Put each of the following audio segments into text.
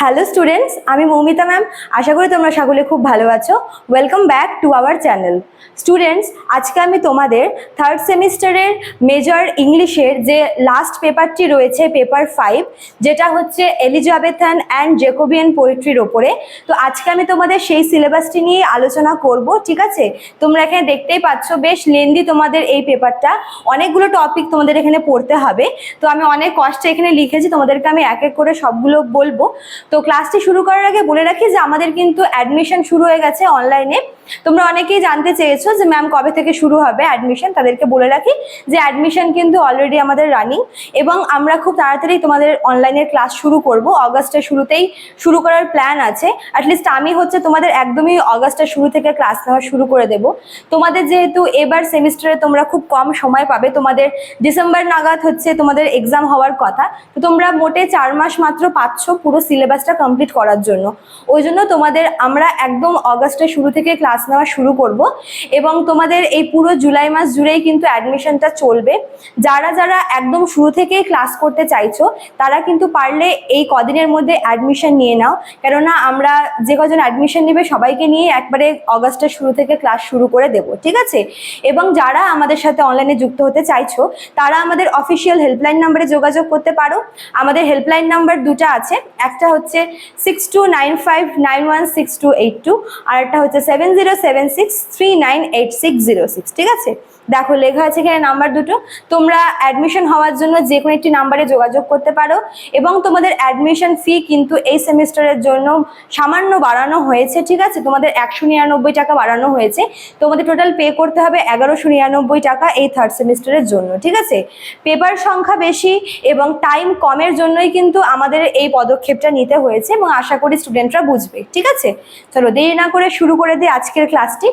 Hello students আমি Moumita ma'am আশা করি তোমরা সকলে খুব ভালো আছো। Welcome back to our channel students আজকে আমি তোমাদের থার্ড সেমিস্টারের মেজর ইংলিশের যে লাস্ট পেপারটি রয়েছে পেপার ফাইভ যেটা হচ্ছে এলিজাবেথান অ্যান্ড জেকোবিয়ান পোয়েট্রির ওপরে। তো আজকে আমি তোমাদের সেই সিলেবাসটি নিয়ে আলোচনা করব, ঠিক আছে? তোমরা এখানে দেখতেই পাচ্ছ, বেশ লেন্দি তোমাদের এই পেপারটা অনেকগুলো টপিক তোমাদের এখানে পড়তে হবে। তো আমি অনেক কষ্টে এখানে লিখেছি, তোমাদেরকে আমি এক এক করে সবগুলো বলব। তো ক্লাসটি শুরু করার আগে বলে রাখি যে আমাদের কিন্তু অ্যাডমিশন শুরু হয়ে গেছে অনলাইনে তোমরা অনেকেই জানতে চেয়েছো যে ম্যাম কবে থেকে শুরু হবে অ্যাডমিশন তাদেরকে বলে রাখি যে অ্যাডমিশন কিন্তু অলরেডি আমাদের রানিং এবং আমরা খুব তাড়াতাড়ি তোমাদের অনলাইনের ক্লাস শুরু করব। অগাস্টের শুরুতেই শুরু করার প্ল্যান আছে। অ্যাটলিস্ট আমি হচ্ছে তোমাদের একদমই অগাস্টের শুরু থেকে ক্লাস নেওয়া শুরু করে দেব। তোমাদের যেহেতু এবার সেমিস্টারে তোমরা খুব কম সময় পাবে, তোমাদের ডিসেম্বর নাগাদ হচ্ছে তোমাদের এক্সাম হওয়ার কথা। তো তোমরা মোটে চার মাস মাত্র পাচ্ছ পুরো সিলেবাসটা কমপ্লিট করার জন্য। ওই জন্য তোমাদের আমরা একদম অগাস্টের শুরু থেকে ক্লাস নেওয়া শুরু করব। এবং তোমাদের এই পুরো জুলাই মাস জুড়েই কিন্তু অ্যাডমিশনটা চলবে। যারা যারা একদম শুরু থেকেই ক্লাস করতে চাইছো, তারা কিন্তু পারলে এই কদিনের মধ্যে অ্যাডমিশন নিয়ে নাও। কেননা আমরা যে কজন অ্যাডমিশন নেবে সবাইকে নিয়ে একবারে অগাস্টের শুরু থেকে ক্লাস শুরু করে দেব, ঠিক আছে? এবং যারা আমাদের সাথে অনলাইনে যুক্ত হতে চাইছো, তারা আমাদের অফিসিয়াল হেল্পলাইন নাম্বারে যোগাযোগ করতে পারো। আমাদের হেল্পলাইন নাম্বার দুটা আছে। একটা হচ্ছে six two nine five nine one six two eight two আর একটা হচ্ছে seven zero seven six three nine eight six zero six ঠিক আছে? দেখো, লেখা আছে এখানে নাম্বার দুটো। তোমরা অ্যাডমিশন হওয়ার জন্য যে কোনো একটি নাম্বারে যোগাযোগ করতে পারো এবং তোমাদের অ্যাডমিশন ফি কিন্তু এই সেমিস্টারের জন্য সামান্য বাড়ানো হয়েছে, ঠিক আছে? তোমাদের একশো নিরানব্বই টাকা বাড়ানো হয়েছে। তোমাদের টোটাল পে করতে হবে এগারোশো নিরানব্বই টাকা এই থার্ড সেমিস্টারের জন্য, ঠিক আছে? পেপার সংখ্যা বেশি এবং টাইম কমের জন্যই কিন্তু আমাদের এই পদক্ষেপটা নিতে হয়েছে এবং আশা করি স্টুডেন্টরা বুঝবে, ঠিক আছে? চলো দেরি না করে শুরু করে দিই আজকের ক্লাসটি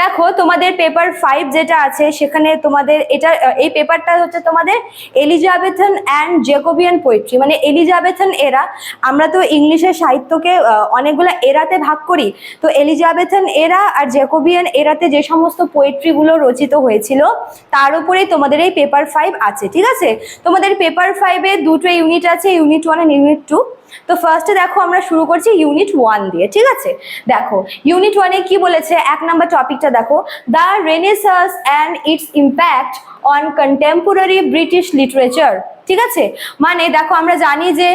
দেখো, তোমাদের পেপার ফাইভ যেটা আছে, সেখানে তোমাদের এটা, এই পেপারটা হচ্ছে তোমাদের এলিজাবেথন অ্যান্ড জেকোবিয়ান পোয়েট্রি মানে এলিজাবেথন এরা আমরা তো ইংলিশের সাহিত্যকে অনেকগুলো এরাতে ভাগ করি। তো এলিজাবেথন এরা আর জেকোবিয়ান এরাতে যে সমস্ত পোয়েট্রিগুলো রচিত হয়েছিল, তার উপরেই তোমাদের এই পেপার ফাইভ আছে, ঠিক আছে? তোমাদের পেপার ফাইভে দুটো ইউনিট আছে unit one and unit two তো ফার্স্টে দেখো আমরা শুরু করছি ইউনিট ওয়ান দিয়ে, ঠিক আছে? দেখো ইউনিট ওয়ানে কি বলেছে? এক নাম্বার টপিকটা দেখো। The renaissance and its impact on contemporary British literature ঠিক আছে? মানে দেখো, আমরা জানি যে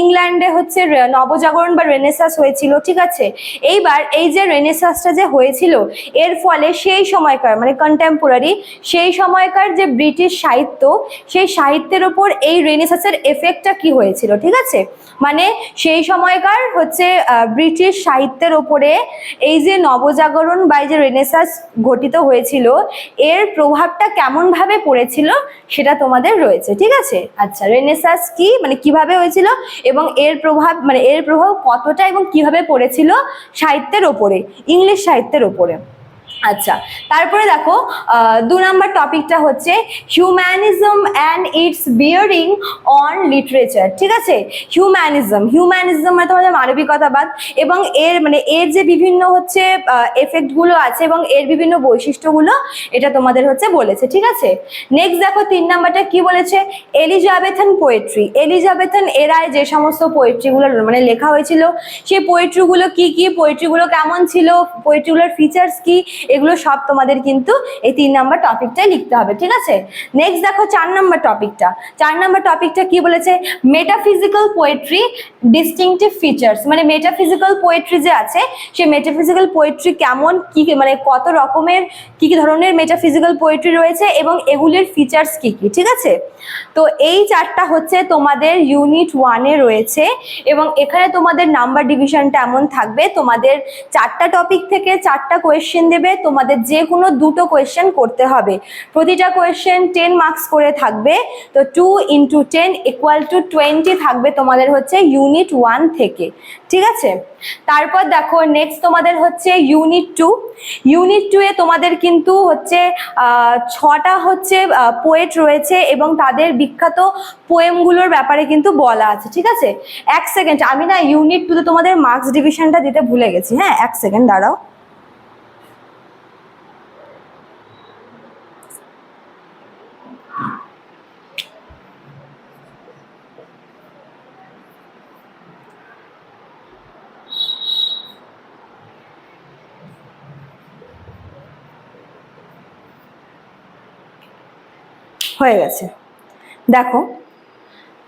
ইংল্যান্ডে হচ্ছে নবজাগরণ বা রেনেসাস হয়েছিল, ঠিক আছে? এইবার এই যে রেনেসাসটা যে হয়েছিল, এর ফলে সেই সময়কার মানে কন্টেম্পোরারি সেই সময়কার যে ব্রিটিশ সাহিত্য, সেই সাহিত্যের ওপর এই রেনেসাসের এফেক্টটা কি হয়েছিল, ঠিক আছে? মানে সেই সময়কার হচ্ছে ব্রিটিশ সাহিত্যের ওপরে এই যে নবজাগরণ বা এই যে রেনেসাস ঘটিত হয়েছিল, এর প্রভাবটা কেমন ভাবে পড়েছিল সেটা তোমাদের রয়েছে, ঠিক আছে? আচ্ছা রেনেসাস কি? মানে কীভাবে হয়েছিল এবং এর প্রভাব মানে এর প্রভাব কতটা এবং কীভাবে পড়েছিল সাহিত্যের ওপরে ইংলিশ সাহিত্যের ওপরে? আচ্ছা তারপরে দেখো দু নম্বর টপিকটা হচ্ছে humanism and its bearing on literature ঠিক আছে? হিউম্যানিজম হিউম্যানিজম মানে তোমাদের মানবিকতাবাদ এবং এর মানে এর যে বিভিন্ন হচ্ছে এফেক্টগুলো আছে এবং এর বিভিন্ন বৈশিষ্ট্যগুলো এটা তোমাদের হচ্ছে বলেছে, ঠিক আছে? নেক্সট দেখো, তিন নাম্বারটা কি বলেছে? এলিজাবেথন পোয়েট্রি এলিজাবেথন এরায় যে সমস্ত পোয়েট্রিগুলো মানে লেখা হয়েছিল, সেই পোয়েট্রিগুলো কি কি? পোয়েট্রিগুলো কেমন ছিল? পোয়েট্রিগুলোর ফিচার্স কি? এগুলো সব তোমাদের কিন্তু এই তিন নাম্বার টপিকটাই লিখতে হবে, ঠিক আছে? নেক্সট দেখো চার নাম্বার টপিকটা। চার নাম্বার টপিকটা কি বলেছে? মেটাফিজিক্যাল পোয়েট্রি ডিস্টিংটিভ ফিচার্স মানে মেটাফিজিক্যাল পোয়েট্রি যে আছে সেই মেটাফিজিক্যাল পোয়েট্রি কেমন, কি- মানে কত রকমের, কি কি ধরনের মেটাফিজিক্যাল পোয়েট্রি রয়েছে এবং এগুলির ফিচার্স কি কি, ঠিক আছে? তো এই চারটা হচ্ছে তোমাদের ইউনিট ওয়ানে রয়েছে এবং এখানে তোমাদের নাম্বার ডিভিশনটা এমন থাকবে। তোমাদের চারটা টপিক থেকে চারটা কোয়েশ্চেন দেবে তোমাদের যে কোনো দুটো কোয়েশ্চেন করতে হবে। প্রতিটা কোয়েশ্চেন টেন মার্কস করে থাকবে। তো two into ten equal to twenty থাকবে তোমাদের হচ্ছে ইউনিট ওয়ান থেকে। ঠিক আছে? তারপর দেখো নেক্সট তোমাদের হচ্ছে ইউনিট টু ইউনিট টু এ তোমাদের কিন্তু হচ্ছে ছটা হচ্ছে পোয়েট রয়েছে এবং তাদের বিখ্যাত পোয়েমগুলোর ব্যাপারে কিন্তু বলা আছে। ঠিক আছে? এক সেকেন্ড আমি না ইউনিট টুতে তোমাদের মার্কস ডিভিশনটা দিতে ভুলে গেছি। হ্যাঁ এক সেকেন্ড দাঁড়াও। হয়ে গেছে। দেখো,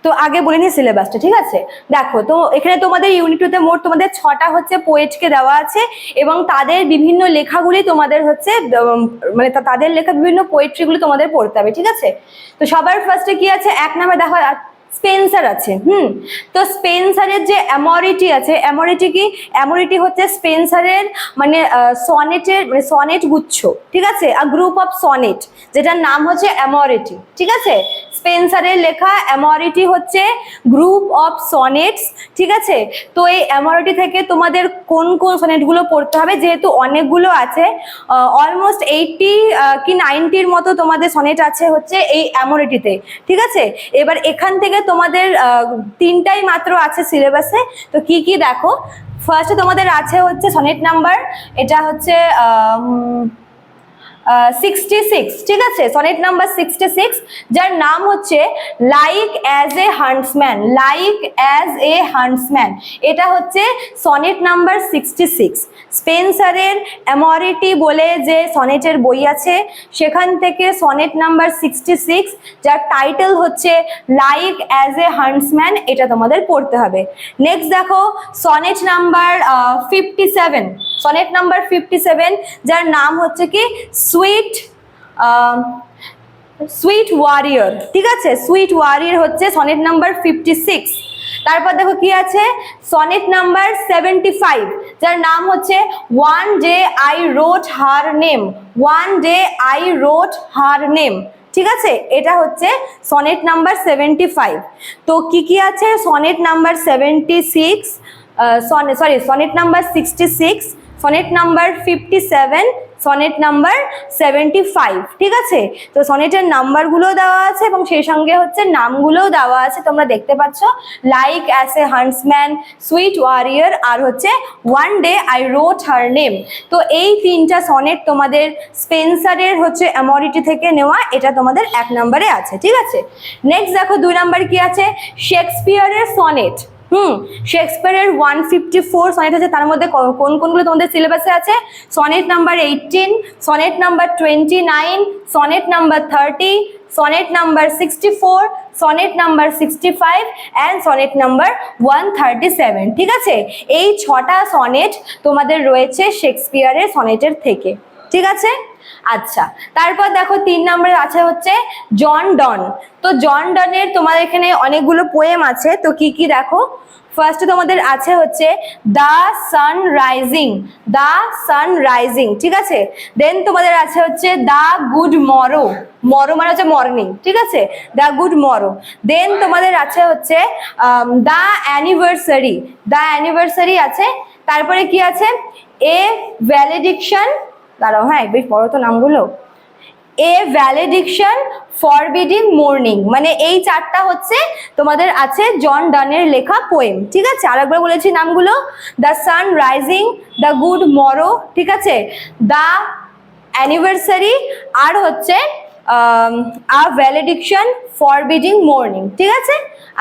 তো আগে বলে নিই সিলেবাসটা ঠিক আছে? দেখো, তো এখানে তোমাদের ইউনিট টুতে মোট তোমাদের ছটা হচ্ছে পোয়েটকে দেওয়া আছে এবং তাদের বিভিন্ন লেখাগুলি তোমাদের হচ্ছে মানে তাদের লেখা বিভিন্ন পোয়েট্রিগুলি তোমাদের পড়তে হবে, ঠিক আছে? তো সবার ফার্স্টে কি আছে? এক নামে দেখো স্পেন্সার আছে, হুম? তো স্পেন্সারের যে অ্যামরিটি আছে অ্যামরিটি কি? অ্যামরিটি হচ্ছে স্পেন্সারের মানে সনেটের মানে সনেট গুচ্ছ, ঠিক আছে? আ গ্রুপ অফ সনেট যেটার নাম হচ্ছে অ্যামরিটি ঠিক আছে? স্পেন্সারের লেখা অ্যামরিটি হচ্ছে গ্রুপ অফ সনেটস ঠিক আছে? তো এই অ্যামরিটি থেকে তোমাদের কোন কোন সনেটগুলো পড়তে হবে? যেহেতু অনেকগুলো আছে অলমোস্ট এইটটি কি নাইনটির মতো তোমাদের সনেট আছে হচ্ছে এই অ্যামরিটিতে ঠিক আছে? এবার এখান থেকে তোমাদের তিনটাই মাত্র আছে সিলেবাসে তো কি কি দেখো? ফার্স্টে তোমাদের আছে হচ্ছে সনেট নাম্বার, এটা হচ্ছে সিক্সটি সিক্স ঠিক আছে? সনেট নাম্বার সিক্সটি সিক্স যার নাম হচ্ছে like as a huntsman like as a huntsman এটা হচ্ছে সনেট নাম্বার সিক্সটি সিক্স স্পেন্সারের অ্যামরিটি বলে যে সনেটের বই আছে, সেখান থেকে সনেট নাম্বার সিক্সটি সিক্স যার টাইটেল হচ্ছে লাইক অ্যাজ এ হান্টসম্যান এটা তোমাদের পড়তে হবে। নেক্সট দেখো sonnet number fifty seven sonnet number fifty seven যার নাম হচ্ছে কি সুইট সুইট ওয়ারিয়র। ঠিক আছে? সুইট ওয়ারিয়র হচ্ছে সনেট নাম্বার ফিফটি সিক্স তারপর দেখো কি আছে? সনেট নাম্বার সেভেন্টি ফাইভ যার নাম হচ্ছে one day I wrote her name one day I wrote her name ঠিক আছে? এটা হচ্ছে সনেট নাম্বার সেভেন্টি ফাইভ তো কি কি আছে? Sonnet number seventy six sorry sonnet number sixty six sonnet number fifty seven sonnet number seventy five ঠিক আছে? তো সনেটের নাম্বারগুলোও দেওয়া আছে এবং সেই সঙ্গে হচ্ছে নামগুলোও দেওয়া আছে, তোমরা দেখতে পাচ্ছ। Like as a huntsman sweet warrior আর হচ্ছে one day I wrote her name তো এই তিনটা সনেট তোমাদের স্পেন্সারের হচ্ছে অ্যামরিটি থেকে নেওয়া, এটা তোমাদের এক নম্বরে আছে, ঠিক আছে? নেক্সট দেখো, দুই নাম্বার কি আছে? শেক্সপিয়ারের সনেট। হুম, শেক্সপিয়ারের ওয়ান ফিফটি ফোর সনেট আছে, তার মধ্যে কোন কোনগুলো তোমাদের সিলেবাসে আছে? Sonnet number eighteen sonnet number twenty nine sonnet number thirty sonnet number sixty four sonnet number sixty five and sonnet number one thirty seven ঠিক আছে? এই ছটা সনেট তোমাদের রয়েছে শেক্সপিয়ারের সনেটের থেকে। ঠিক আছে? আচ্ছা তারপর দেখো তিন নম্বরে আছে হচ্ছে জন ডন। তো জন ডনের তোমাদের এখানে অনেকগুলো পোয়েম আছে, তো কি কি দেখো? ফার্স্টে তোমাদের আছে হচ্ছে the sun rising the sun rising ঠিক আছে? দেন তোমাদের আছে হচ্ছে দ্য গুড মরো মরো মানে হচ্ছে মর্নিং ঠিক আছে? দ্য গুড মরো দেন তোমাদের আছে হচ্ছে দ্য অ্যানিভার্সারি দ্য অ্যানিভার্সারি আছে। তারপরে কি আছে? এ ভ্যালিডিকশন দাঁড়াও হ্যাঁ বেশ বড় তো নামগুলো। এ ভ্যালিডিকশন ফরবিডিং মর্নিং মানে এই চারটা হচ্ছে তোমাদের আছে জন ডানের লেখা পোয়েম ঠিক আছে? আরেকবার বলেছি নামগুলো। The sun rising the good morrow ঠিক আছে? দ্য অ্যানিভার্সারি আর হচ্ছে আ ভ্যালিডিকশন ফরবিডিং মর্নিং ঠিক আছে?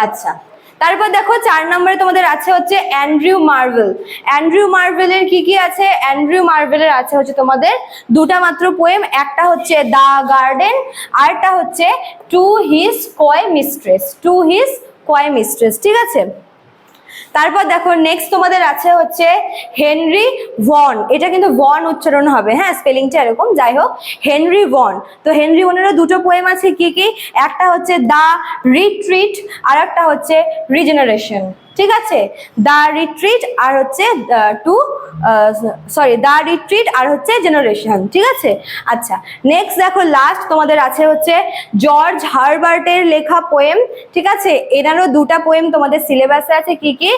আচ্ছা। তারপর দেখো চার নম্বরে তোমাদের আছে হচ্ছে অ্যান্ড্রিউ মার্ভেল। অ্যান্ড্রিউ মার্ভেলের কি কি আছে? অ্যান্ড্রিউ মার্ভেলের আছে হচ্ছে তোমাদের দুটা মাত্র পোয়েম একটা হচ্ছে দ্য গার্ডেন আরটা হচ্ছে to his coy mistress, to his coy mistress, ঠিক আছে? তারপর দেখো নেক্সট তোমাদের আছে হচ্ছে হেনরি ভন। এটা কিন্তু ভন উচ্চারণ হবে। হ্যাঁ স্পেলিংটা এরকম। যাই হোক, হেনরি ভন। তো হেনরি ভনেরও দুটো পোয়েম আছে কি কি? একটা হচ্ছে দা রিট্রিট আর একটা হচ্ছে রিজেনারেশন। ঠিক আছে? দ্য রিট্রিট আর হচ্ছে টু সরি দ্য রিট্রিট আর হচ্ছে জেনারেশন ঠিক আছে? আচ্ছা নেক্সট দেখো লাস্ট তোমাদের আছে হচ্ছে জর্জ হারবার্টের লেখা পোয়েম ঠিক আছে? এনারও দুটা পোয়েম তোমাদের সিলেবাসে আছে, কি কি?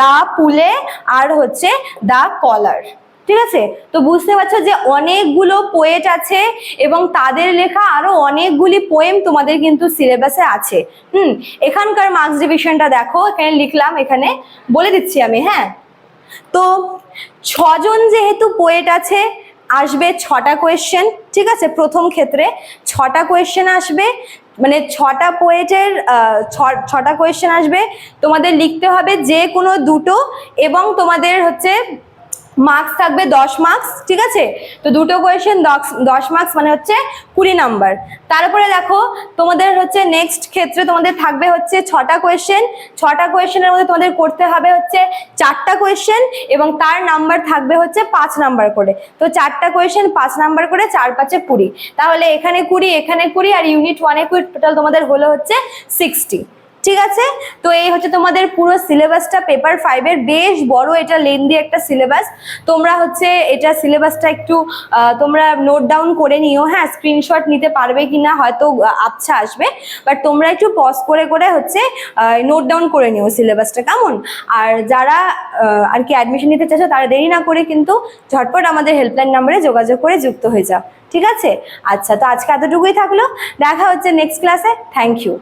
দা পুলে আর হচ্ছে দা কলার ঠিক আছে? তো বুঝতে পারছ যে অনেকগুলো পোয়েট আছে এবং তাদের লেখা আরও অনেকগুলি পোয়েম তোমাদের কিন্তু সিলেবাসে আছে। হুম, এখানকার মার্কস ডিভিশনটা দেখো, এখানে লিখলাম, এখানে বলে দিচ্ছি আমি হ্যাঁ? তো ছজন যেহেতু পোয়েট আছে, আসবে ছটা কোয়েশ্চেন ঠিক আছে? প্রথম ক্ষেত্রে ছটা কোয়েশ্চেন আসবে মানে ছটা পোয়েটের ছটা কোয়েশ্চেন আসবে। তোমাদের লিখতে হবে যে কোনো দুটো এবং তোমাদের হচ্ছে মার্কস থাকবে দশ মার্কস ঠিক আছে? তো দুটো কোয়েশ্চেন দশ মার্কস মানে হচ্ছে কুড়ি নাম্বার তারপরে দেখো, তোমাদের হচ্ছে নেক্সট ক্ষেত্রে তোমাদের থাকবে হচ্ছে ছটা কোয়েশ্চেন ছটা কোয়েশ্চেনের মধ্যে তোমাদের করতে হবে হচ্ছে চারটা কোয়েশ্চেন এবং তার নাম্বার থাকবে হচ্ছে পাঁচ নাম্বার করে। তো চারটা কোয়েশ্চেন পাঁচ নাম্বার করে চার পাঁচে কুড়ি। তাহলে এখানে কুড়ি এখানে কুড়ি আর ইউনিট ওয়ানে কুড়ি টোটাল তোমাদের হলো হচ্ছে সিক্সটি ঠিক আছে? তো এই হচ্ছে তোমাদের পুরো সিলেবাসটা, পেপার ফাইভের বেশ বড় এটা লেন্দি একটা সিলেবাস। তোমরা হচ্ছে এটা সিলেবাসটা একটু তোমরা নোট ডাউন করে নিও। হ্যাঁ স্ক্রিনশট নিতে পারবে কি না হয়তো আচ্ছা আসবে। বাট তোমরা একটু পজ করে করে হচ্ছে নোট ডাউন করে নিও সিলেবাসটা, কেমন? আর যারা আর কি অ্যাডমিশন নিতে চাইছো, তারা দেরি না করে কিন্তু ঝটপট আমাদের হেল্পলাইন নাম্বারে যোগাযোগ করে যুক্ত হয়ে যাও। ঠিক আছে? আচ্ছা তো আজকে এতটুকুই থাকল। দেখা হচ্ছে নেক্সট ক্লাসে থ্যাংক ইউ